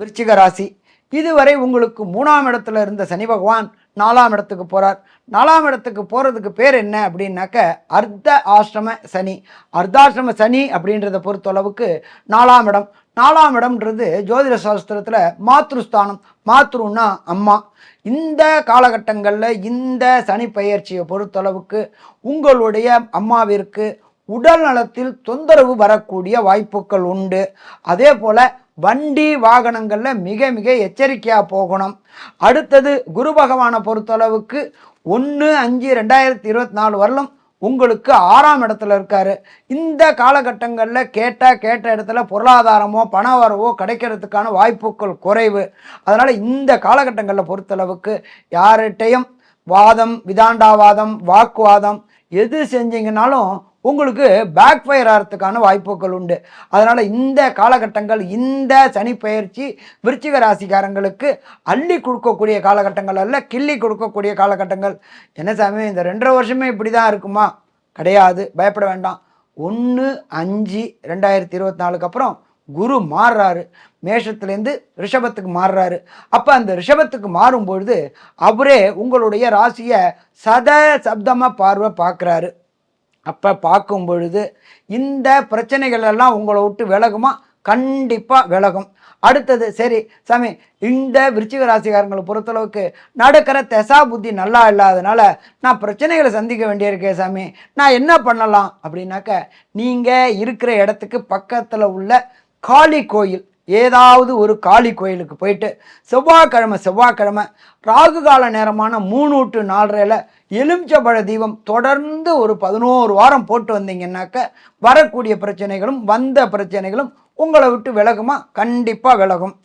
விருச்சிக ராசி. இதுவரை உங்களுக்கு மூணாம் இடத்துல இருந்த சனி பகவான் நாலாம் இடத்துக்கு போகிறார் நாலாம் இடத்துக்கு போகிறதுக்கு பேர் என்ன அப்படின்னாக்க அர்த்த ஆசிரம சனி. அர்த்தாசிரம சனி அப்படின்றத பொறுத்தளவுக்கு நாலாம் இடம். நாலாம் இடம்ன்றது ஜோதிட சாஸ்திரத்தில் மாத்ருஸ்தானம். மாத்ருன்னா அம்மா. இந்த காலகட்டங்களில் இந்த சனி பயிற்சியை பொறுத்தளவுக்கு உங்களுடைய அம்மாவிற்கு உடல் நலத்தில் தொந்தரவு வரக்கூடிய வாய்ப்புகள் உண்டு. அதே போல் வண்டி வாகனங்களில் மிக மிக எச்சரிக்கையாக போகணும். அடுத்தது குரு பகவானை பொறுத்தளவுக்கு ஒன்று அஞ்சு ரெண்டாயிரத்தி இருபத்தி நாலு வரலும் உங்களுக்கு ஆறாம் இடத்துல இருக்கார். இந்த காலகட்டங்களில் கேட்டால் கேட்ட இடத்துல பொருளாதாரமோ பண வரவோ கிடைக்கிறதுக்கான வாய்ப்புகள் குறைவு. அதனால் இந்த காலகட்டங்களில் பொறுத்தளவுக்கு யார்கிட்டையும் வாதம் விதாண்டாவாதம் வாக்குவாதம் எது செஞ்சீங்கனாலும் உங்களுக்கு பேக் ஃபயர் ஆகிறதுக்கான வாய்ப்புகள் உண்டு. அதனால் இந்த காலகட்டங்கள் இந்த சனி பயிற்சி விருச்சிக ராசிக்காரங்களுக்கு அள்ளி கொடுக்கக்கூடிய காலகட்டங்கள் அல்ல கிள்ளி கொடுக்கக்கூடிய காலகட்டங்கள். என்ன சாமி இந்த ரெண்டரை வருஷமே இப்படி தான் இருக்குமா? கிடையாது பயப்பட வேண்டாம். ஒன்று அஞ்சு ரெண்டாயிரத்தி இருபத்தி நாலுக்கு அப்புறம் குரு மாறுறாரு. மேஷத்துலேருந்து ரிஷபத்துக்கு மாறுறாரு. அப்போ அந்த ரிஷபத்துக்கு மாறும்பொழுது அவரே உங்களுடைய ராசியை சத சப்தமாக பார்வை பார்க்குறாரு. அப்போ பார்க்கும் பொழுது இந்த பிரச்சனைகள் எல்லாம் உங்களை விட்டு விலகுமா? கண்டிப்பாக விலகும். அடுத்தது சரி சாமி இந்த விருச்சிக ராசிக்காரங்களை பொறுத்தளவுக்கு நடக்கிற தெசா புத்தி நல்லா இல்லாதனால நான் பிரச்சனைகளை சந்திக்க வேண்டியிருக்கேன் சாமி. நான் என்ன பண்ணலாம்? அப்படின்னாக்க நீங்கள் இருக்கிற இடத்துக்கு பக்கத்தில் உள்ள காளி கோயில் ஏதாவது ஒரு காளி கோயிலுக்கு போயிட்டு செவ்வாய்க்கிழமை செவ்வாய்க்கிழமை ராகு கால நேரமான மூணு டு நாலரையில் எலுமிச்சபழ தீபம் தொடர்ந்து ஒரு பதினோரு வாரம் போட்டு வந்தீங்கன்னாக்க வரக்கூடிய பிரச்சனைகளும் வந்த பிரச்சனைகளும் உங்களை விட்டு விலகுமா? கண்டிப்பாக விலகும்.